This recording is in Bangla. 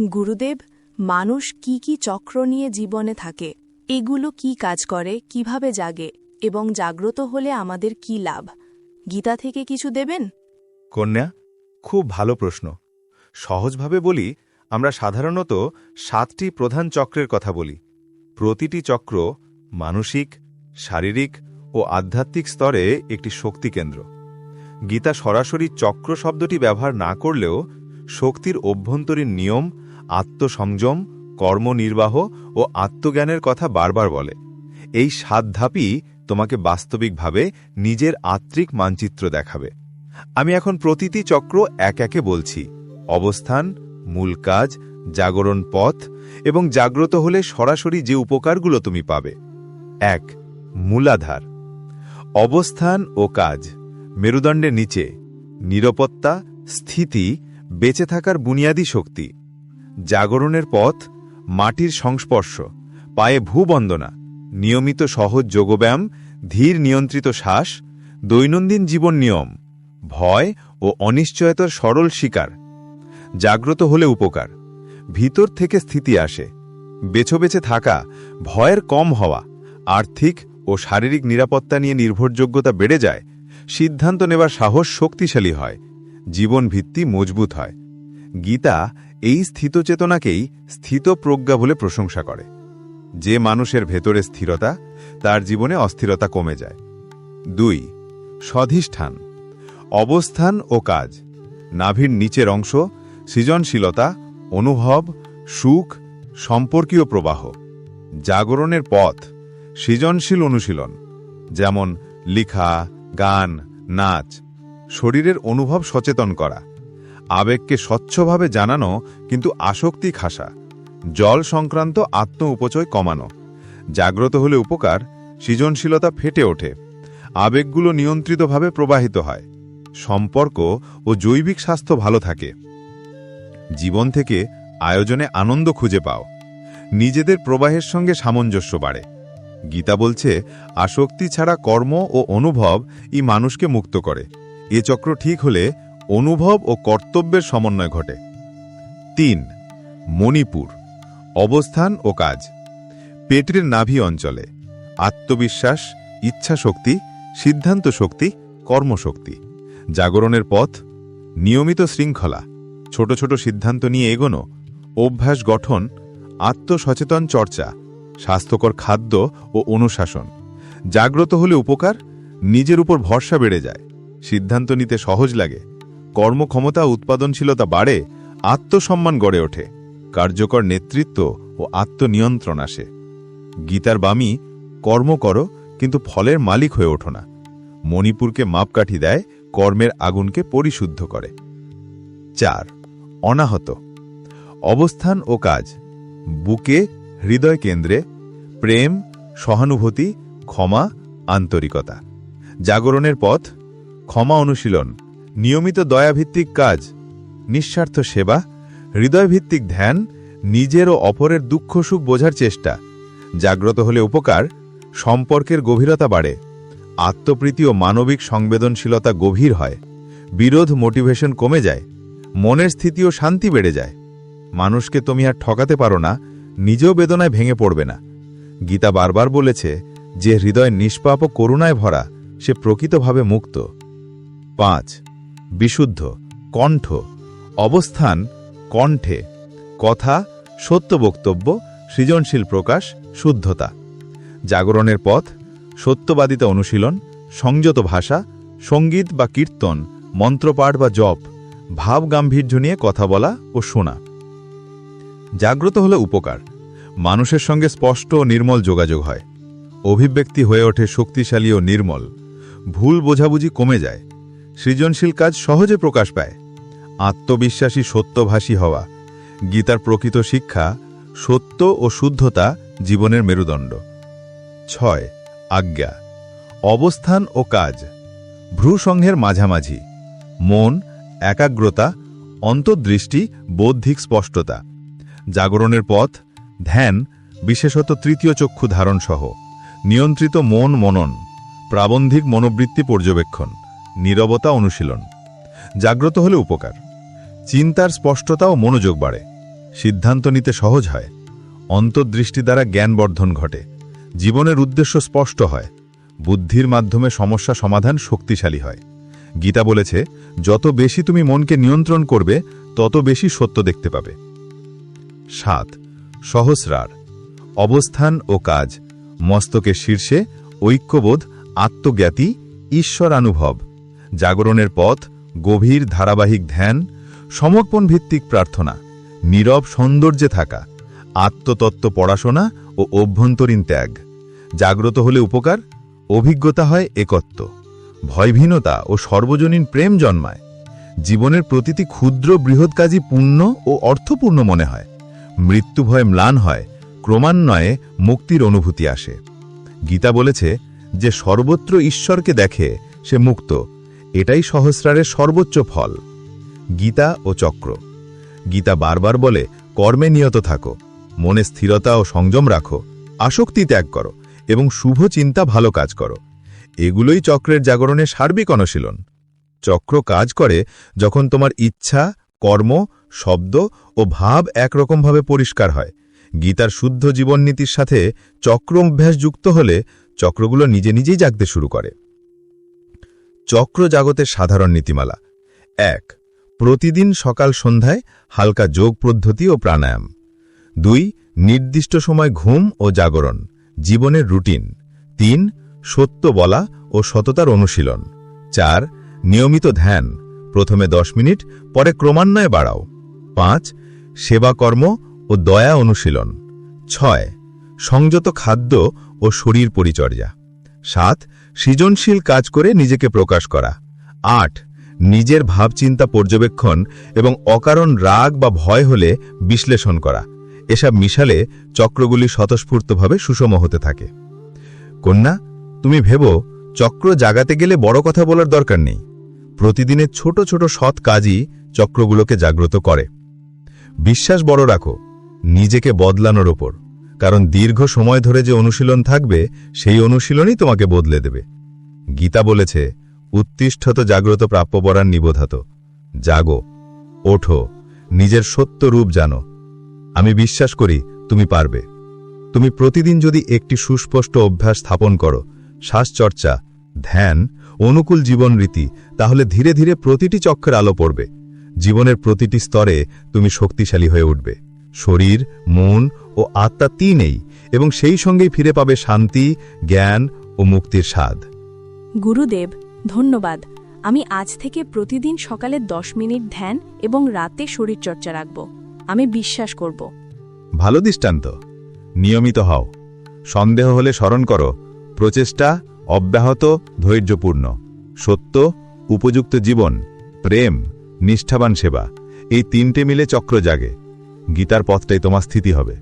গুরুদেব, মানুষ কি কি চক্র নিয়ে জীবনে থাকে, এগুলো কি কাজ করে, কীভাবে জাগে, এবং জাগ্রত হলে আমাদের কি লাভ? গীতা থেকে কিছু দেবেন? কন্যা, খুব ভালো প্রশ্ন। সহজভাবে বলি, আমরা সাধারণত সাতটি প্রধান চক্রের কথা বলি। প্রতিটি চক্র মানসিক, শারীরিক ও আধ্যাত্মিক স্তরে একটি শক্তি কেন্দ্র। গীতা সরাসরি চক্র শব্দটি ব্যবহার না করলেও শক্তির অভ্যন্তরীণ নিয়ম আত্মসংযম, কর্মনির্বাহ ও আত্মজ্ঞানের কথা বারবার বলে। এই সাত ধাপই তোমাকে বাস্তবিকভাবে নিজের আত্মিক মানচিত্র দেখাবে। আমি এখন প্রতিটি চক্র এক একে বলছি। অবস্থান, মূল কাজ, জাগরণ পথ এবং জাগ্রত হলে সরাসরি যে উপকারগুলো তুমি পাবে। এক, মূলাধার। অবস্থান ও কাজ, মেরুদণ্ডের নিচে, নিরাপত্তা, স্থিতি, বেঁচে থাকার বুনিয়াদী শক্তি। জাগরণের পথ, মাটির সংস্পর্শ, পায়ে ভূবন্দনা, নিয়মিত সহজ যোগব্যায়াম, ধীর নিয়ন্ত্রিত শ্বাস, দৈনন্দিন জীবন নিয়ম, ভয় ও অনিশ্চয়তার সরল শিকার, জাগ্রত হলে উপকার, ভিতর থেকে স্থিতি আসে, বেছো বেছে থাকা, ভয়ের কম হওয়া, আর্থিক ও শারীরিক নিরাপত্তা নিয়ে নির্ভরযোগ্যতা বেড়ে যায়, সিদ্ধান্ত নেবার সাহস শক্তিশালী হয় জীবন ভিত্তি মজবুত হয়। গীতা এই স্থিতচেতনাকেই স্থিত প্রজ্ঞা বলে প্রশংসা করে। যে মানুষের ভেতরে স্থিরতা, তার জীবনে অস্থিরতা কমে যায়। দুই, স্বধিষ্ঠান, অবস্থান ও কাজ, নাভির নিচের অংশ, সৃজনশীলতা, অনুভব, সুখ, সম্পর্কীয় প্রবাহ, জাগরণের পথ, সৃজনশীল অনুশীলন, যেমন লিখা, গান, নাচ, শরীরের অনুভব সচেতন করা। আবেগকে স্বচ্ছভাবে জানানো কিন্তু আসক্তি খাসা। জল সংক্রান্ত আত্ম উপচয় কমানো। জাগ্রত হলে উপকার, সৃজনশীলতা ফেটে ওঠে। আবেগগুলো নিয়ন্ত্রিতভাবে প্রবাহিত হয়। সম্পর্ক ও জৈবিক স্বাস্থ্য ভালো থাকে। জীবন থেকে আয়োজনে আনন্দ খুঁজে পাও। নিজেদের প্রবাহের সঙ্গে সামঞ্জস্য বাড়ে। গীতা বলছে, আসক্তি ছাড়া কর্ম ও অনুভব ই মানুষকে মুক্ত করে। এ চক্র ঠিক হলে অনুভব ও কর্তব্যের সমন্বয় ঘটে। তিন, মণিপুর, অবস্থান ও কাজ। পেটের নাভি অঞ্চলে আত্মবিশ্বাস, ইচ্ছাশক্তি সিদ্ধান্ত শক্তি কর্মশক্তি। জাগরণের পথ, নিয়মিত শৃঙ্খলা, ছোট ছোট সিদ্ধান্ত নিয়ে এগোনো, অভ্যাস গঠন, আত্মসচেতন চর্চা, স্বাস্থ্যকর খাদ্য ও অনুশাসন। জাগ্রত হলে উপকার, নিজের উপর ভরসা বেড়ে যায়। সিদ্ধান্ত নিতে সহজ লাগে। কর্মক্ষমতা উৎপাদনশীলতা বাড়ে, আত্মসম্মান গড়ে ওঠে, কার্যকর নেতৃত্ব ও আত্মনিয়ন্ত্রণ আসে। গীতার বামী কর্ম করো, কিন্তু ফলের মালিক হয়ে ওঠো না। মণিপুরকে মাপকাঠি দেয়, কর্মের আগুনকে পরিশুদ্ধ করে। চার, অনাহত। অবস্থান ও কাজ। বুকে, হৃদয় কেন্দ্রে, প্রেম, সহানুভূতি, ক্ষমা, আন্তরিকতা। জাগরণের পথ, ক্ষমা অনুশীলন। নিয়মিত দয়াভিত্তিক কাজ, নিঃস্বার্থ সেবা, হৃদয়ভিত্তিক ধ্যান, নিজের ও অপরের দুঃখ সুখ বোঝার চেষ্টা। জাগ্রত হলে উপকার, সম্পর্কের গভীরতা বাড়ে। আত্মপ্রীতি ও মানবিক সংবেদনশীলতা গভীর হয়। বিরোধ মোটিভেশন কমে যায়। মনের স্থিতি ও শান্তি বেড়ে যায়। মানুষকে তুমি আর ঠকাতে পারো না, নিজেও বেদনায় ভেঙে পড়বে না। গীতা বারবার বলেছে যে, হৃদয় নিষ্পাপ ও করুণায় ভরা, সে প্রকৃতভাবে মুক্ত। পাঁচ বিশুদ্ধ, কণ্ঠ, অবস্থান, কণ্ঠে, কথা, সত্য বক্তব্য, সৃজনশীল প্রকাশ, শুদ্ধতা। জাগরণের পথ, সত্যবাদিতা অনুশীলন, সংযত ভাষা, সংগীত বা কীর্তন, মন্ত্রপাঠ বা জপ, ভাব গাম্ভীর্য নিয়ে কথা বলা ও শোনা। জাগ্রত হলে উপকার। মানুষের সঙ্গে স্পষ্ট ও নির্মল যোগাযোগ হয়। অভিব্যক্তি হয়ে ওঠে শক্তিশালী ও নির্মল। ভুল বোঝাবুঝি কমে যায়। সৃজনশীল কাজ সহজে প্রকাশ পায়। আত্মবিশ্বাসী সত্যভাষী হওয়া, গীতার প্রকৃত শিক্ষা, সত্য ও শুদ্ধতা জীবনের মেরুদণ্ড। ছয়, আজ্ঞা, অবস্থান ও কাজ ভ্রুসংঘের মাঝামাঝি, মন, একাগ্রতা, অন্তর্দৃষ্টি, বৌদ্ধিক স্পষ্টতা, জাগরণের পথ, ধ্যান, বিশেষত তৃতীয় চক্ষু ধারণসহ, নিয়ন্ত্রিত মন মনন, প্রাবন্ধিক মনোবৃত্তি পর্যবেক্ষণ। নীরবতা অনুশীলন। জাগ্রত হলে উপকার। চিন্তার স্পষ্টতা ও মনোযোগ বাড়ে। সিদ্ধান্ত নিতে সহজ হয়। অন্তর্দৃষ্টি দ্বারা জ্ঞানবর্ধন ঘটে। জীবনের উদ্দেশ্য স্পষ্ট হয়। বুদ্ধির মাধ্যমে সমস্যা সমাধান শক্তিশালী হয়। গীতা বলেছে, যত বেশি তুমি মনকে নিয়ন্ত্রণ করবে, তত বেশি সত্য দেখতে পাবে। সাত, সহস্রার। অবস্থান ও কাজ। মস্তকের শীর্ষে ঐক্যবোধ, আত্মজ্ঞাতি, ঈশ্বরানুভব। জাগরণের পথ, গভীর ধারাবাহিক ধ্যান সমর্পণ ভিত্তিক প্রার্থনা, নীরব সৌন্দর্যে থাকা, আত্মতত্ত্ব পড়াশোনা ও অভ্যন্তরীণ ত্যাগ। জাগ্রত হলে উপকার, অভিজ্ঞতা হয় একত্ব। ভয়ভীনতা ও সর্বজনীন প্রেম জন্মায়। জীবনের প্রতিটি ক্ষুদ্র বৃহৎ কাজই পূর্ণ ও অর্থপূর্ণ মনে হয়। মৃত্যু ভয় ম্লান হয়, ক্রমান্বয়ে মুক্তির অনুভূতি আসে। গীতা বলেছে যে সর্বত্র ঈশ্বরকে দেখে সে মুক্ত এটাই সহস্রারের সর্বোচ্চ ফল। গীতা ও চক্র। গীতা বারবার বলে, কর্মে নিয়ত থাকো। মনে স্থিরতা ও সংযম রাখো। আসক্তি ত্যাগ করো এবং শুভ চিন্তা ভালো কাজ করো। এগুলোই চক্রের জাগরণের সার্বিক অনুশীলন। চক্র কাজ করে যখন তোমার ইচ্ছা, কর্ম, শব্দ ও ভাব একরকমভাবে পরিষ্কার হয়। গীতার শুদ্ধ জীবননীতির সাথে চক্র অভ্যাস যুক্ত হলে চক্রগুলো নিজে নিজেই জাগতে শুরু করে। চক্র জাগতের সাধারণ নীতিমালা। এক, প্রতিদিন সকাল সন্ধ্যায় হালকা যোগ পদ্ধতি ও প্রাণায়াম। দুই, নির্দিষ্ট সময় ঘুম ও জাগরণ, জীবনের রুটিন। তিন, সত্য বলা ও সততার অনুশীলন। চার, নিয়মিত ধ্যান, প্রথমে দশ মিনিট, পরে ক্রমান্বয়ে বাড়াও। পাঁচ, সেবাকর্ম ও দয়া অনুশীলন। ছয়, সংযত খাদ্য ও শরীর পরিচর্যা। সাত সৃজনশীল কাজ করে নিজেকে প্রকাশ করা। আট, নিজের ভাবচিন্তা পর্যবেক্ষণ এবং অকারণ রাগ বা ভয় হলে বিশ্লেষণ করা। এসব মিশালে চক্রগুলি স্বতঃস্ফূর্তভাবে সুষম হতে থাকে। কন্যা, তুমি ভেবো, চক্র জাগাতে গেলে বড় কথা বলার দরকার নেই। প্রতিদিনের ছোট ছোট সৎ কাজই চক্রগুলোকে জাগ্রত করে। বিশ্বাস বড় রাখো, নিজেকে বদলানোর ওপর। কারণ দীর্ঘ সময় ধরে যে অনুশীলন থাকবে, সেই অনুশীলনই তোমাকে বদলে দেবে। গীতা বলেছে উত্তিষ্ঠত জাগ্রত প্রাপ্যবরান নিবোধাত। জাগো, ওঠো, নিজের সত্য রূপ জানো। আমি বিশ্বাস করি, তুমি পারবে। তুমি প্রতিদিন যদি একটি সুস্পষ্ট অভ্যাস স্থাপন করো, শ্বাসচর্চা, ধ্যান, অনুকূল জীবন রীতি, তাহলে ধীরে ধীরে প্রতিটি চক্রের আলো পড়বে। জীবনের প্রতিটি স্তরে তুমি শক্তিশালী হয়ে উঠবে। শরীর, মন ও আত্মা তিনেই এবং সেই সঙ্গেই ফিরে পাবে শান্তি জ্ঞান ও মুক্তির স্বাদ। গুরুদেব ধন্যবাদ। আমি আজ থেকে প্রতিদিন সকালে দশ মিনিট ধ্যান এবং রাতে শরীরচর্চা রাখব। আমি বিশ্বাস করব। ভালো দৃষ্টান্ত। নিয়মিত হও। সন্দেহ হলে স্মরণ করো প্রচেষ্টা অব্যাহত ধৈর্যপূর্ণ। সত্য উপযুক্ত জীবন প্রেম নিষ্ঠাবান সেবা এই তিনটে মিলে চক্র জাগে। গীতার পথটাই তোমার স্থিতি হবে।